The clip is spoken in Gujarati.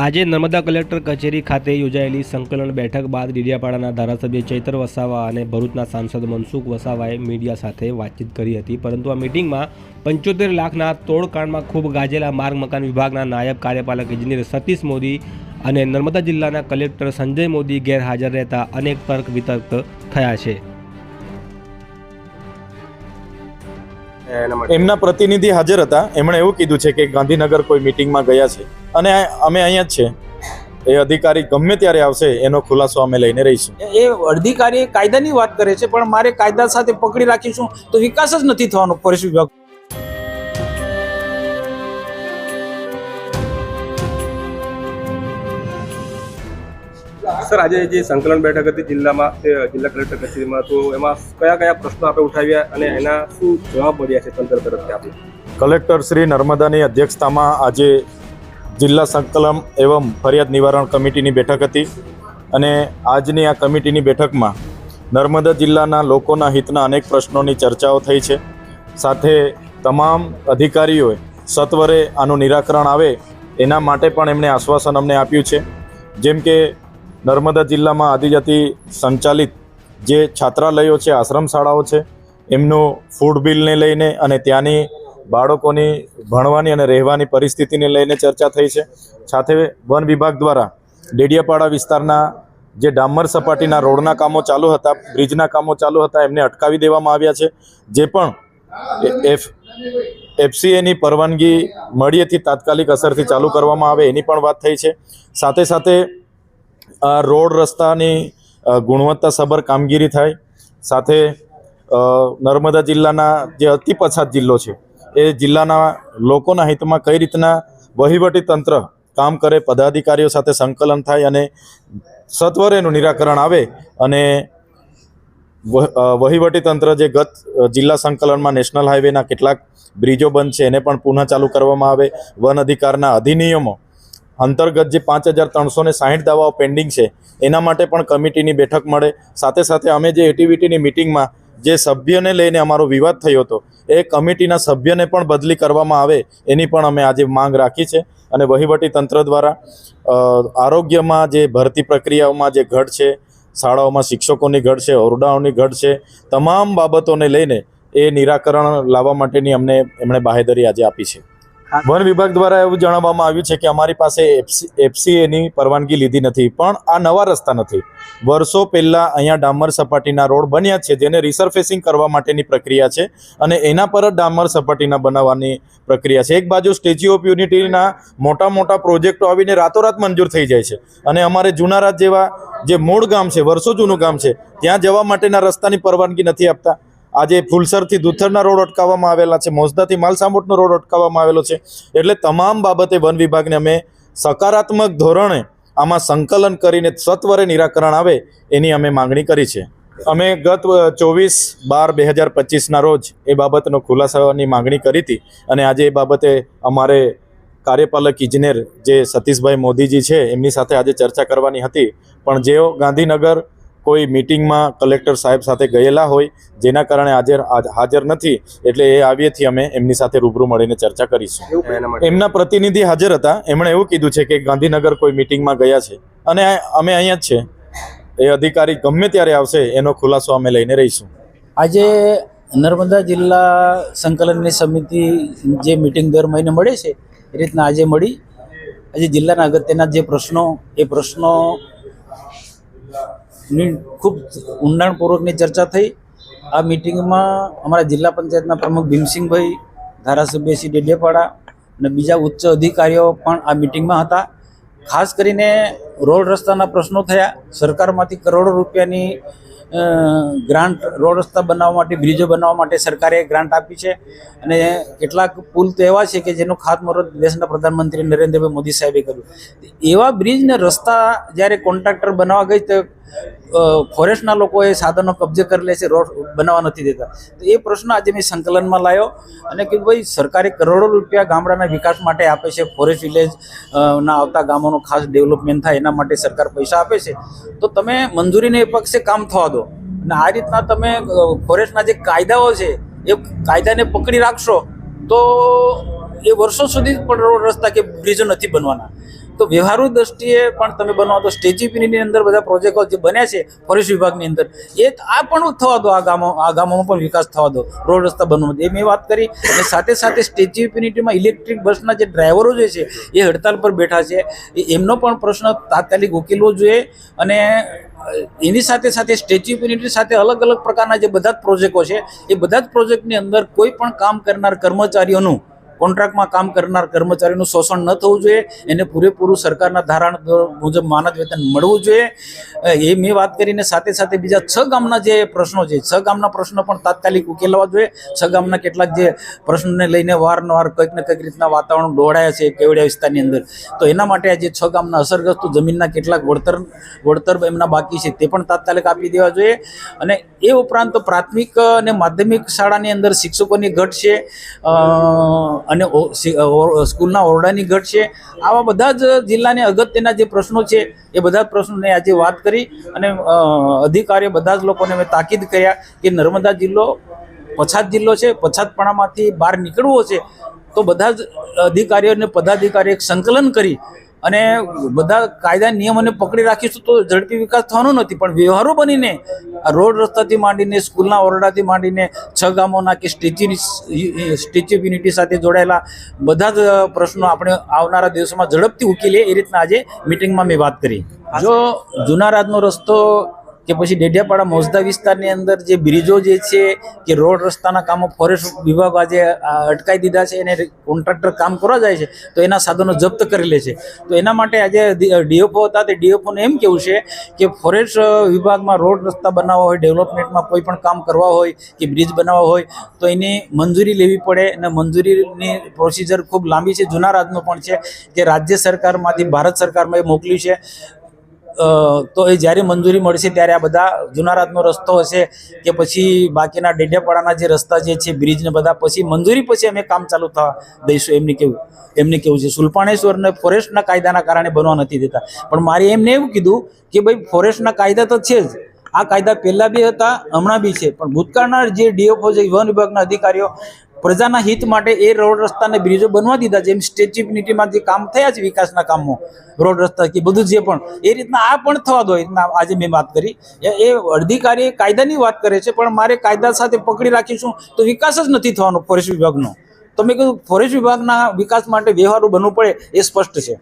આજે નર્મદા કલેક્ટર કચેરી ખાતે યોજાયેલી સંકલન બેઠક બાદ ડેડિયાપાડાના ધારાસભ્ય ચૈતર વસાવા અને ભરૂચના સાંસદ મનસુખ વસાવાએ મીડિયા સાથે વાતચીત કરી હતી. પરંતુ આ મિટિંગમાં પંચોતેર લાખના તોડકાંડમાં ખૂબ ગાજેલા માર્ગ મકાન વિભાગના નાયબ કાર્યપાલક ઇજનેર સતીશ મોદી અને નર્મદા જિલ્લાના કલેક્ટર સંજય મોદી ગેરહાજર રહેતા અનેક તર્ક વિતર્ક થયા છે. એમના પ્રતિનિધિ હાજર હતા. એમણે એવું કીધું છે કે ગાંધીનગર કોઈ મિટિંગમાં ગયા છે. અને અમે અહીંયા જ છે. એ અધિકારી ગમે ત્યારે આવશે એનો ખુલાસો અમે લઈને રહીશું. એ અધિકારી કાયદાની વાત કરે છે પણ મારે કાયદા સાથે પકડી રાખીશું તો વિકાસ જ નથી થવાનો પોલીસ વિભાગ. સર આજે જે સંકલન બેઠક હતી જિલ્લામાં તે જિલ્લા કલેક્ટર કચેરીમાં તો એમાં કયા કયા પ્રશ્નો આપણે ઉઠાવ્યા અને એના શું જવાબ મળ્યા છે તંત્ર તરફથી આપણે કલેક્ટર શ્રી નર્મદાની અધ્યક્ષતામાં આજે જિલ્લા સંકલન એવં ફરિયાદ નિવારણ કમિટીની બેઠક હતી અને આજની આ કમિટીની બેઠકમાં નર્મદા જિલ્લાના લોકોના હિતના અનેક પ્રશ્નોની ચર્ચાઓ થઈ છે. સાથે તમામ અધિકારીઓએ સત્વરે આનું નિરાકરણ આવે એના માટે પણ એમણે આશ્વાસન અમને આપ્યું છે. જેમ કે નર્મદા જિલ્લામાં આદિજાતિ સંચાલિત જે છાત્રાલયો છે આશ્રમ શાળાઓ છે, એમનું ફૂડ બિલને લઈને અને ત્યાંની બાળકોની ભણવાની અને રહેવાની પરિસ્થિતિને લઈને ચર્ચા થઈ છે. સાથે વન વિભાગ દ્વારા ડેડિયાપાડા વિસ્તારના જે ડામર સપાટીના રોડના કામો ચાલુ હતા, બ્રિજના કામો ચાલુ હતા, એમને અટકાવી દેવામાં આવ્યા છે. જે પણ એફ, એફસીએની પરવાનગી મળીએથી તાત્કાલિક અસરથી ચાલુ કરવામાં આવે એની પણ વાત થઈ છે. સાથે સાથે આ રોડ રસ્તાની ગુણવત્તાસભર કામગીરી થાય. સાથે નર્મદા જિલ્લાના જે અતિ પછાત જિલ્લો છે એ જિલ્લાના લોકોના હિતમાં કઈ રીતના વહીવટી તંત્ર કામ કરે, પદાધિકારીઓ સાથે સંકલન થાય અને સત્વરે એનું નિરાકરણ આવે અને વહ- વહીવટી તંત્ર જે ગત જિલ્લા સંકલનમાં નેશનલ હાઈવેના કેટલાક બ્રિજો બંધ છે, એને પણ પુનઃ ચાલુ કરવામાં આવે. વન અધિકારના અધિનિયમો અંતર્ગત જે પાંચ હજાર ત્રણસો ને સાહીઠ દાવાઓ પેન્ડિંગ છે, એના માટે પણ કમિટીની બેઠક મળે. સાથે સાથે અમે જે એટીવીટીની મિટિંગમાં જે સભ્યને લઈને અમારો વિવાદ થયો હતો, એ કમિટીના સભ્યને પણ બદલી કરવામાં આવે એની પણ અમે આજે માંગ રાખી છે. અને વહીવટી તંત્ર દ્વારા આરોગ્યમાં જે ભરતી પ્રક્રિયાઓમાં જે ઘટ છે, શાળાઓમાં શિક્ષકોની ઘટ છે, ઓરડાઓની ઘટ છે, તમામ બાબતોને લઈને એ નિરાકરણ લાવવા માટેની અમને, એમણે બાહેધરી આજે આપી છે. વન વિભાગ દ્વારા એવું જણાવવામાં આવ્યું છે કે અમારી પાસે એફસીએની પરવાનગી લીધી નથી, પણ આ નવા રસ્તા નથી. વર્ષો પહેલાં અહીંયા ડામર સપાટીના રોડ બન્યા છે, જેને રિસર્ફેસિંગ કરવા માટેની પ્રક્રિયા છે અને એના પર જ ડામર સપાટીના બનાવવાની પ્રક્રિયા છે. એક બાજુ સ્ટેચ્યુ ઓફ યુનિટીના મોટા મોટા પ્રોજેક્ટો આવીને રાતોરાત મંજૂર થઈ જાય છે અને અમારે જુનારાત જેવા જે મૂળ ગામ છે, વર્ષો જૂનું ગામ છે, ત્યાં જવા માટેના રસ્તાની પરવાનગી નથી આપતા. આજે ફુલસરથી દુથરના રોડ અટકાવવામાં આવેલા છે મોસદાથી માલસામોટનો રોડ અટકાવવામાં આવેલો છે. એટલે તમામ બાબતે વન વિભાગને અમે સકારાત્મક ધોરણે આમાં સંકલન કરીને સત્વરે નિરાકરણ આવે એની અમે માંગણી કરી છે. અમે ગત ચોવીસ બાર બે હજાર પચીસના રોજ એ બાબતનો ખુલાસાની માંગણી કરી હતી અને આજે એ બાબતે અમારે કાર્યપાલક ઇજનેર જે સતીશભાઈ મોદીજી છે, એમની સાથે આજે ચર્ચા કરવાની હતી. પણ જેઓ ગાંધીનગર કોઈ મિટિંગમાં કલેક્ટર સાહેબ સાથે ગયેલા હોય જેના કારણે હાજર હાજર નથી એટલે એ આવીએથી અમે એમની સાથે રૂબરૂ મળીને ચર્ચા કરીશું. એમના પ્રતિનિધિ હાજર હતા એમણે એવું કીધું છે કે ગાંધીનગર કોઈ મિટિંગમાં ગયા છે અને અમે અહીંયા જ છે. એ અધિકારી ગમે ત્યારે આવશે એનો ખુલાસો અમે લઈને રહીશું. આજે નર્મદા જિલ્લા સંકલનની સમિતિ જે મિટિંગ દર મહિને મળે છે એ રીતના આજે મળી. આજે જિલ્લાના અગત્યના જે પ્રશ્નો એ પ્રશ્નો ની ખૂબ ઊંડાણપૂર્વકની ચર્ચા થઈ. આ મિટિંગમાં અમારા જિલ્લા પંચાયતના પ્રમુખ ભીમસિંહભાઈ, ધારાસભ્ય શ્રી ડેડેપાડા અને બીજા ઉચ્ચ અધિકારીઓ પણ આ મિટિંગમાં હતા. ખાસ કરીને રોડ રસ્તાના પ્રશ્નો થયા. સરકારમાંથી કરોડો રૂપિયાની ગ્રાન્ટ રોડ રસ્તા બનાવવા માટે, બ્રિજો બનાવવા માટે સરકારે ગ્રાન્ટ આપી છે. અને કેટલાક પુલ તો એવા છે કે જેનું ખાતમુહૂર્ત દેશના પ્રધાનમંત્રી નરેન્દ્રભાઈ મોદી સાહેબે કર્યું. એવા બ્રિજ ને રસ્તા જ્યારે કોન્ટ્રાક્ટર બનાવવા ગઈ તો ફોરેસ્ટના લોકોએ સાધનો કબજે કરી લે છે, રોડ બનાવવા નથી દેતા. તો એ પ્રશ્ન આજે મેં સંકલનમાં લાવ્યો અને કે ભાઈ સરકારે કરોડો રૂપિયા ગામડાના વિકાસ માટે આપે છે ફોરેસ્ટ વિલેજ ના આવતા ગામોનું ખાસ ડેવલપમેન્ટ થાય એના માટે સરકાર પૈસા આપે છે. તો તમે મંજૂરીને એ પક્ષે કામ થવા દો. અને આ રીતના તમે ફોરેસ્ટના જે કાયદાઓ છે, એ કાયદાને પકડી રાખશો તો એ વર્ષો સુધી પણ રોડ રસ્તા કે બ્રિજો નથી બનવાના. તો વ્યવહારુ દ્રષ્ટિએ પણ તમે બનાવો તો સ્ટેચ્યુ ઓફ અંદર બધા પ્રોજેક્ટો જે બન્યા છે ફોરેસ્ટ વિભાગની અંદર, એ આ પણ થવા દો, આ ગામો આ ગામોમાં પણ વિકાસ થવા દો, રોડ રસ્તા બનવા એ મેં વાત કરી અને સાથે સાથે સ્ટેચ્યુ ઓફ ઇલેક્ટ્રિક બસના જે ડ્રાઈવરો જે છે, એ હડતાલ પર બેઠા છે. એમનો પણ પ્રશ્ન તાત્કાલિક ઉકેલવો જોઈએ અને એની સાથે સાથે સ્ટેચ્યુ ઓફ સાથે અલગ અલગ પ્રકારના જે બધા જ પ્રોજેક્ટો છે, એ બધા જ પ્રોજેક્ટની અંદર કોઈ પણ કામ કરનાર કર્મચારીઓનું કોન્ટ્રાક્ટમાં કામ કરનાર કર્મચારીનું શોષણ ન થવું જોઈએ, એને પૂરેપૂરું સરકારના ધારા મુજબ માનદ વેતન મળવું જોઈએ. એ મેં વાત કરીને સાથે સાથે બીજા છ ગામના જે પ્રશ્નો છે, છ ગામના પ્રશ્નો પણ તાત્કાલિક ઉકેલવા જોઈએ. છ ગામના કેટલાક જે પ્રશ્નોને લઈને વારંવાર કંઈક ને કંઈક રીતના વાતાવરણ દોડાયા છે કેવડિયા વિસ્તારની અંદર. તો એના માટે આજે છ ગામના અસરગ્રસ્ત જમીનના કેટલાક વળતર વળતર એમના બાકી છે તે પણ તાત્કાલિક આપી દેવા જોઈએ. અને એ ઉપરાંત પ્રાથમિક અને માધ્યમિક શાળાની અંદર શિક્ષકોની ઘટ છે. અને સ્કૂલના ઓરડાની ઘટ છે. આવા બધા જ જિલ્લાને અગત્યના જે પ્રશ્નો છે, એ બધા જ પ્રશ્નોને આજે વાત કરી અને અધિકારીઓ બધા જ લોકોને મેં તાકીદ કર્યા કે નર્મદા જિલ્લો પછાત જિલ્લો છે, પછાતપણામાંથી બહાર નીકળવો છે, તો બધા જ અધિકારીઓ અને પદાધિકારીઓ સંકલન કરી અને બધા કાયદા નિયમોને પકડી રાખીશું તો ઝડપી વિકાસ થવાનો નથી પણ વ્યવહારો બનીને રોડ રસ્તાથી માંડીને સ્કૂલના ઓરડાથી માંડીને છ ગામોના કે સ્ટેચ્યુ સ્ટેચ્યુ ઓફ યુનિટી સાથે જોડાયેલા બધા જ પ્રશ્નો આપણે આવનારા દિવસોમાં ઝડપથી ઉકેલીએ એ રીતના આજે મિટિંગમાં મેં વાત કરી. જો જૂના રાજનો રસ્તો કે પછી ડેડિયાપાડા મોજદા વિસ્તારની અંદર જે બ્રિજો જે છે, કે રોડ રસ્તાના કામો ફોરેસ્ટ વિભાગ આજે અટકાવી દીધા છે એને કોન્ટ્રાક્ટર કામ કરવા જાય છે, તો એના સાધનો જપ્ત કરી લે છે. તો એના માટે આજે ડીએફઓ હતા, તે ડીએફઓને એમ કેવું છે કે ફોરેસ્ટ વિભાગમાં રોડ રસ્તા બનાવવા હોય ડેવલપમેન્ટમાં કોઈ પણ કામ કરવા હોય, કે બ્રિજ બનાવવા હોય, તો એની મંજૂરી લેવી પડે અને મંજૂરીની પ્રોસિજર ખૂબ લાંબી છે. જૂના રાજનો પણ છે કે રાજ્ય સરકારમાંથી, ભારત સરકારમાં એ મોકલ્યું છે. તો એ જ્યારે મંજૂરી મળશે ત્યારે આ બધા જુનારાતનો રસ્તો હશે કે પછી બાકીના ડેડિયાપાડાના જે રસ્તા જે છે બ્રિજને બધા, પછી મંજૂરી પછી અમે કામ ચાલુ થવા દઈશું. એમને કેવું એમને કેવું છે? સુલપાણેશ્વરને ફોરેસ્ટના કાયદાના કારણે બનવા નથી દેતા. પણ મારે એમને એવું કીધું કે ભાઈ ફોરેસ્ટના કાયદા તો છે જ. આ કાયદા પહેલાં બી હતા, હમણાં બી છે. પણ ભૂતકાળના જે ડીએફઓ છે, વન વિભાગના અધિકારીઓ પ્રજાના હિત માટે એ રોડ રસ્તાને બ્રિજો બનવા દીધા જેમ સ્ટેચ્યુનિટીમાં જે કામ થયા છે વિકાસના કામો, રોડ રસ્તા કે બધું જે પણ, એ રીતના આ પણ થવા દો. એ આજે મેં વાત કરી. એ એ અધિકારી કાયદાની વાત કરે છે, પણ મારે કાયદા સાથે પકડી રાખીશું તો વિકાસ જ નથી થવાનો ફોરેસ્ટ વિભાગનો. તો મેં કીધું, ફોરેસ્ટ વિભાગના વિકાસ માટે વ્યવહારો બનવું પડે એ સ્પષ્ટ છે.